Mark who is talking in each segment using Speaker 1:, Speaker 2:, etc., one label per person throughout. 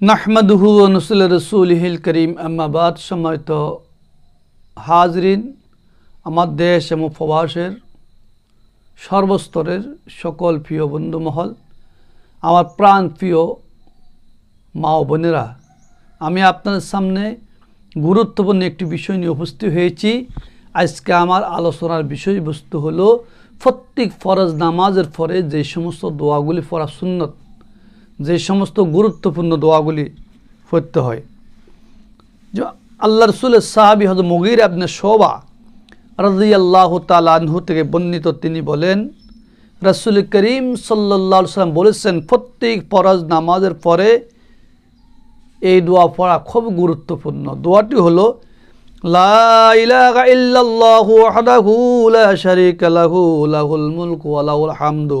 Speaker 1: নাহমাদুহু নসুল রসুলহিল করিম আম্মাবাদ সময়ত হাজরিন, আমার দেশ এবং প্রবাসের সর্বস্তরের সকল প্রিয় বন্ধুমহল, আমার প্রাণ প্রিয় মা ও বোনেরা, আমি আপনাদের সামনে গুরুত্বপূর্ণ একটি বিষয় নিয়ে উপস্থিত হয়েছি। আজকে আমার আলোচনার বিষয়বস্তু হলো প্রত্যেক ফরজ নামাজের পরে যে সমস্ত দোয়াগুলি পড়া সুন্নত যে সমস্ত গুরুত্বপূর্ণ দোয়াগুলি পড়তে হয়। যে আল্লাহ রসুলের সাহাবি হজ মগির আপনি শোভা রাজি আল্লাহ তালহু থেকে বর্ণিত তিনি বলেন, রসুল করিম সাল্লা সাল্লাম বলেছেন, প্রত্যেক ফরজ নামাজের পরে এই দোয়া পড়া খুব গুরুত্বপূর্ণ। দোয়াটি হলো লাহু, লাহুল মুলকু ওয়া লাহুল হামদু।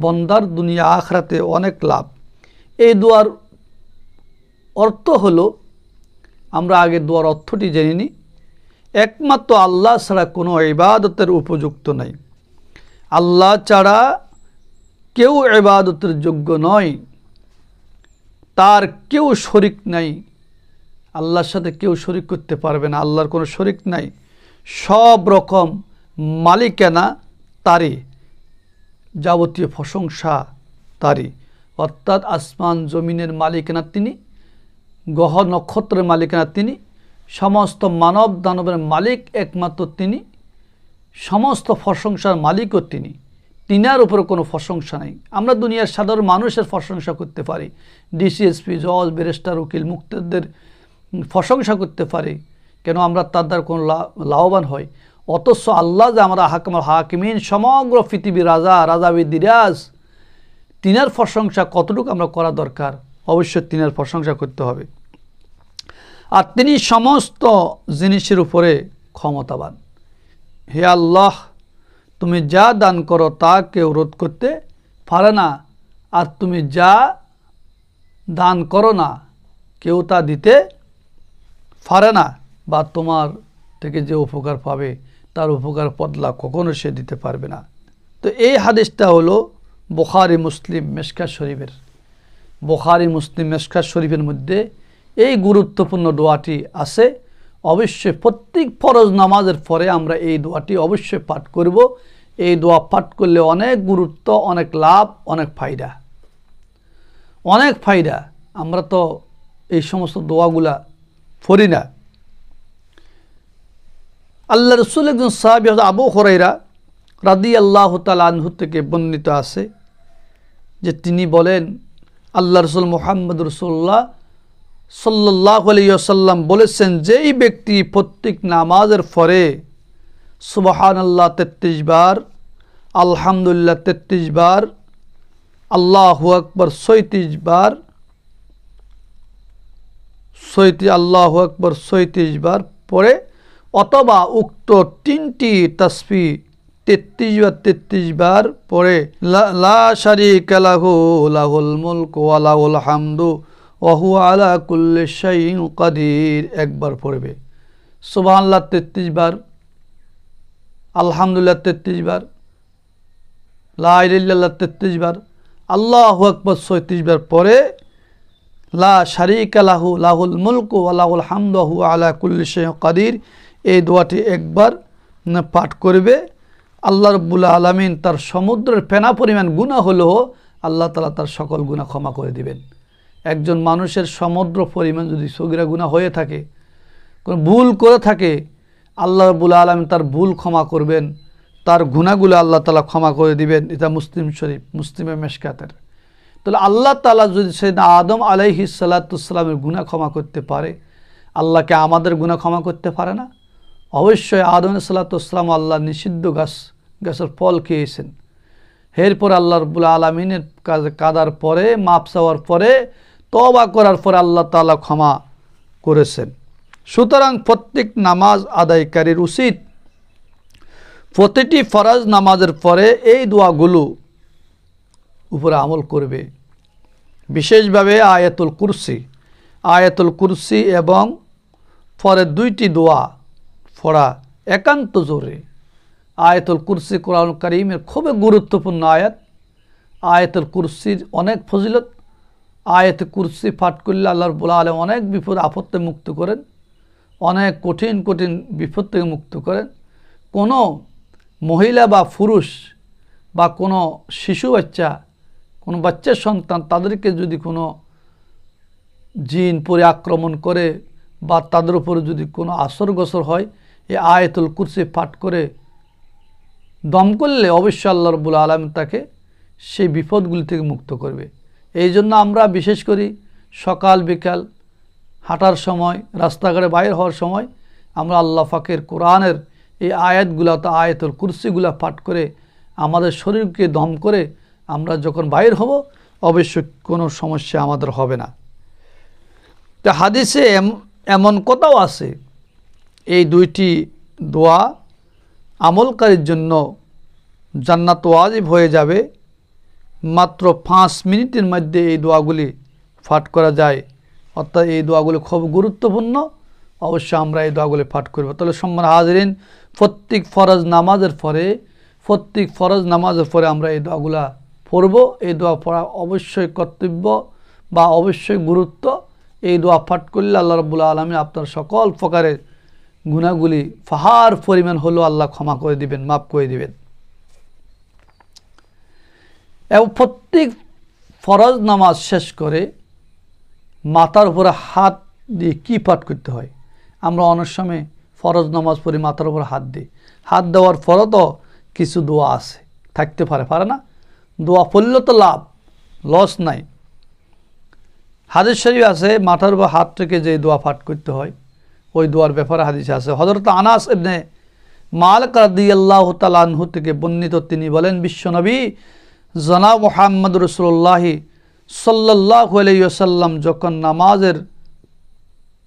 Speaker 1: বন্দার দুনিয়া আখরাতে অনেক লাভ। এই দোয়ার অর্থ হলো, আমরা আগে দোয়ার অর্থটি জেনে নিই। একমাত্র আল্লাহ ছাড়া কোনো ইবাদতের উপযুক্ত নাই। আল্লাহ ছাড়া কেউ ইবাদতের যোগ্য নয়। তার কেউ শরিক নাই। আল্লাহর সাথে কেউ শরিক করতে পারবে না। আল্লাহর কোনো শরিক নাই। সব রকম মালিকানা তারই। যাবতীয় প্রশংসা তারই। অর্থাৎ আসমান জমিনের মালিকানা তিনি গহ নক্ষত্রের মালিকানা তিনি, সমস্ত মানব দানবের মালিক একমাত্র তিনি, সমস্ত প্রশংসার মালিকও তিনি। তিনার উপরে কোনো প্রশংসা নেই। আমরা দুনিয়ার সাধারণ মানুষের প্রশংসা করতে পারি। ডিসিএসপি, জজ, ব্যারিস্টার, উকিল, মুক্তদের প্রশংসা করতে পারি। কেন আমরা তার দ্বারা কোনো লাভবান হই? অথচ আল্লাহ যে আমরা হাকমাল হাকিমিন, সমগ্র পৃথিবীর রাজা রাজাবি দিরাজ, তিনার প্রশংসা কতটুকু আমরা করা দরকার? অবশ্যই তিনার প্রশংসা করতে হবে। আর তিনি সমস্ত জিনিসের উপরে ক্ষমতাবান। হে আল্লাহ, তুমি যা দান করো তা কেউ রোধ করতে পারে না। আর তুমি যা দান করো না, কেউ তা দিতে পারে না বা তোমার থেকে যে উপকার পাবে। তার উপকার বদলা কখনো সে দিতে পারবে না। তো এই হাদিসটা হলো বোখারি, মুসলিম, মেশকা শরীফের। বোখারি, মুসলিম, মেশকা শরীফের মধ্যে এই গুরুত্বপূর্ণ দোয়াটি আছে। অবশ্যই প্রত্যেক ফরজ নামাজের পরে আমরা এই দোয়াটি অবশ্যই পাঠ করব। এই দোয়া পাঠ করলে অনেক গুরুত্ব, অনেক লাভ, অনেক ফায়দা। অনেক ফায়দা। আমরা তো এই সমস্ত দোয়াগুলা পড়ি না। আল্লাহ রসুল একজন সাহাবি আবু হরাইরা রাদি আল্লাহ তালহু থেকে বর্ণিত আছে যে তিনি বলেন, আল্লাহ রসুল মোহাম্মদ রসুল্লাহ সাল্লাহ আলিয়াল্লাম বলেছেন, যেই ব্যক্তি প্রত্যেক নামাজের পরে সুবাহান আল্লাহ তেত্রিশ বার, আলহামদুলিল্লাহ তেত্রিশ বার, আল্লাহ আকবর সৈত্রিশ বার সৈত্রিশ আল্লাহ আকবর সৈত্রিশ বার পরে অথবা উক্ত তিনটি তসফি তেত্রিশ বার তেত্রিশ বার পরে লা শারিক লাহু, লাহুল মুলক ওয়া লাহুল হামদু ওহু আলা কুল্লে শাইন কাদির, একবার পড়বে। সুবহানাল্লাহ, তেত্রিশ বার। আলহামদুলিল্লাহ, তেত্রিশ বার। লাইল্লাহ তেত্রিশ বার। আল্লাহ আকবর সৈত্রিশ বার পরে লা শারিক লাহু, লাহুল মুলক ওয়া লাহুল হামদু আলা কুল্লি কাদির এই দোয়াটি একবার পাঠ করবে। আল্লাহ রব্বুল্লা আলমিন তার সমুদ্রের পেনা পরিমাণ গুণা হলেও আল্লাহ তালা তার সকল গুণা ক্ষমা করে দিবেন। একজন মানুষের সমুদ্র পরিমাণ যদি সগিরা গুণা হয়ে থাকে, কোনো ভুল করে থাকে, আল্লাহ রব্বুল্লা আলমিন তার ভুল ক্ষমা করবেন। তার গুণাগুলো আল্লাহ তালা ক্ষমা করে দিবেন। এটা মুসলিম শরীফ মুসলিমের মেশকাতের। তাহলে আল্লাহ তালা যদি সেদিন আদম আলাইহি সাল্লাতুসাল্লামের গুণা ক্ষমা করতে পারে আল্লাহকে আমাদের গুণা ক্ষমা করতে পারে না? অবশ্যই আদম সাল্লাতুসলাম আল্লাহ নিষিদ্ধ গাছ, গাছের ফল খেয়েছেন। এরপর আল্লাহ রবুল্লা আলমিনের কাদার পরে, মাপ চাওয়ার পরে তবা করার পরে আল্লাহ তাআলা ক্ষমা করেছেন। সুতরাং প্রত্যেক নামাজ আদায়কারীর উচিত প্রতিটি ফরাজ নামাজের পরে এই দোয়াগুলো উপরে আমল করবে। বিশেষভাবে আয়াতুল কুরসি। আয়াতুল কুরসি এবং পরে দুইটি দোয়া পড়া একান্ত জোরে। আয়াতুল কুরসি কোরআন করিমের খুবই গুরুত্বপূর্ণ আয়াত। আয়াতুল কুরসির অনেক ফজিলত। আয়াত কুরসি পাঠ করলে আল্লাহর বলা আলম অনেক বিপদ আপত্তি মুক্ত করেন। অনেক কঠিন কঠিন বিপদ থেকে মুক্ত করেন। কোনো মহিলা বা পুরুষ বা কোনো শিশু বাচ্চা, কোনো বাচ্চার সন্তান তাদেরকে যদি কোনো জিন পরে আক্রমণ করে বা তাদের উপরে যদি কোনো আসর গসর হয় এই আয়তুল কুরসি পাঠ করে দম করলে অবশ্যই আল্লাহ রবুল আলম তাকে সেই বিপদগুলি থেকে মুক্ত করবে। এই জন্য আমরা বিশেষ করি সকাল, বিকাল হাঁটার সময়, রাস্তাঘাটে বাইর হওয়ার সময় আমরা আল্লাহ ফাকের কোরআনের এই আয়াতগুলা তো আয়াতুল কুরসিগুলা পাঠ করে আমাদের শরীরকে দম করে আমরা যখন বাইর হব, অবশ্যই কোনো সমস্যা আমাদের হবে না। তো হাদিসে এম- এমন কথাও আছে এই দুইটি দোয়া আমলকারীর জন্য জান্নাত ওয়াজিব হয়ে যাবে। মাত্র পাঁচ মিনিটের মধ্যে এই দোয়াগুলি পাঠ করা যায়। অর্থাৎ এই দোয়াগুলি খুব গুরুত্বপূর্ণ। অবশ্যই আমরা এই দোয়াগুলি পাঠ করব। তাহলে সম্মান হাজরিন, প্রত্যেক ফরজ নামাজের পরে, প্রত্যেক ফরজ নামাজের পরে আমরা এই দোয়াগুলা পড়ব। এই দোয়া পড়া অবশ্যই কর্তব্য বা অবশ্যই গুরুত্ব। এই দোয়া পাঠ করলে আল্লাহ রবুল্লা আলমী আপনার সকল প্রকারের গুণাগুলি ফাহার পরিমাণ হলো আল্লাহ ক্ষমা করে দিবেন, মাফ করে দিবেন। এবং প্রত্যেক ফরজ নামাজ শেষ করে মাথার উপরে হাত দিয়ে কি পাঠ করতে হয়? আমরা অনেক সময় ফরজ নামাজ পড়ি, মাথার উপরে হাত দিই। হাত দেওয়ার পরও তো কিছু দোয়া আছে, থাকতে পারে পারে না? দোয়া পড়লে তো লাভ, লস নাই। হাদিস শরীফ আছে, মাথার উপর হাত থেকে যে দোয়া পাঠ করতে হয় ওই দোয়ার ব্যাপারে হাদিস আছে। হজরত আনাস এবনে মালিক রাদিয়াল্লাহু তাআলা আনহু থেকে বর্ণিত তিনি বলেন বিশ্বনবী জনাব মোহাম্মদ রসুল্লাহি সাল্লাহ আলাইসাল্লাম যখন নামাজের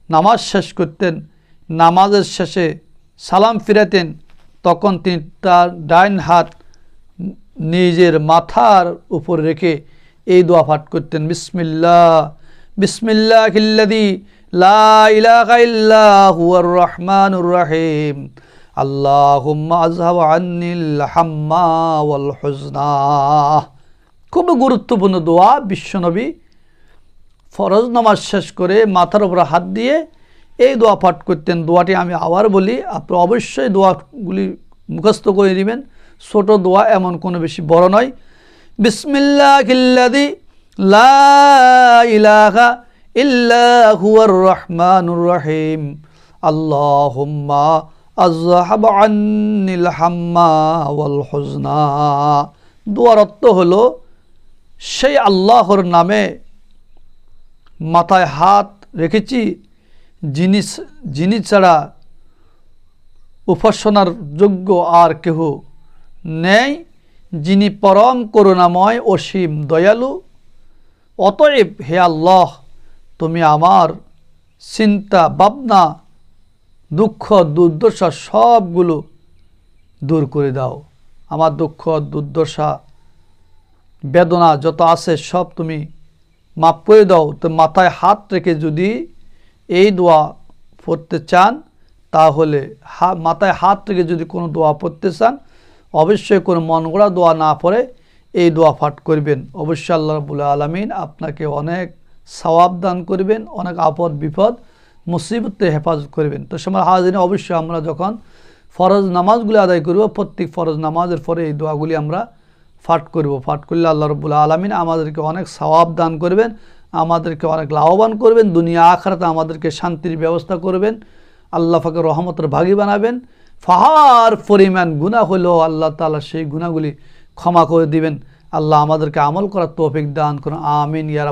Speaker 1: নামাজ শেষ করতেন, নামাজের শেষে সালাম ফিরাতেন, তখন তিনি তার ডাইন হাত নিজের মাথার উপর রেখে এই দোয়া পাঠ করতেন, বিসমিল্লাহ বিসমিল্লাহ রহমানুর হাম্মা খুব গুরুত্বপূর্ণ দোয়া বিশ্বনবী। ফরজ নামাজ শেষ করে মাথার উপর হাত দিয়ে এই দোয়া পাঠ করতেন। দোয়াটি আমি আবার বলি, আপনি অবশ্যই দোয়াগুলি মুখস্থ করে নেবেন। ছোট দোয়া এমন কোনো বেশি বড় নয়। বিসমিল্লাহিল্লাদি লা ইলাহা ইল্লা হুয়ার রহমানুর রহিম। আল্লাহুম্মা আযহাব আন্নিল হলো, সেই আল্লাহর নামে মাথায় হাত রেখেছি, যিনি যিনি ছাড়া উপাসনার যোগ্য আর কেহ নেই, যিনি পরম করুণাময় অসীম দয়ালু। অতএব হে আল্লাহ তুমি আমার চিন্তা, ভাবনা, দুঃখ, দুর্দশা সবগুলো দূর করে দাও। আমার দুঃখ, দুর্দশা, বেদনা যত আছে সব তুমি মাপ করে দাও। তো মাথায় হাত রেখে যদি এই দোয়া পড়তে চান, তাহলে হা, মাথায় হাত রেখে যদি কোনো দোয়া পড়তে চান, অবশ্যই কোনো মন গড়া দোয়া না পড়ে এই দোয়া পাঠ করবেন। অবশ্যই আল্লাহ রবুল্লা আলমিন আপনাকে অনেক সওয়াব দান করবেন, অনেক আপদ বিপদ মুসিবতে হেফাজত করবেন। তো সময় হাজিনে অবশ্যই আমরা যখন ফরজ নামাজগুলি আদায় করব, প্রত্যেক ফরজ নামাজের পরে এই দোয়াগুলি আমরা ফাট করব। ফাট করলে আল্লাহ রবুল্লা আলমিন আমাদেরকে অনেক সওয়াব দান করবেন, আমাদেরকে অনেক লাভবান করবেন, দুনিয়া আখরাতে আমাদেরকে শান্তির ব্যবস্থা করবেন, আল্লাহ ফাকে রহমতের ভাগী বানাবেন। ফাহার পরিমাণ গুণা হলেও আল্লাহ তালা সেই গুণাগুলি ক্ষমা করে দিবেন। আল্লাহ আমাদেরকে আমল করার তৌফিক দান করুন। আমিন ইয়ারা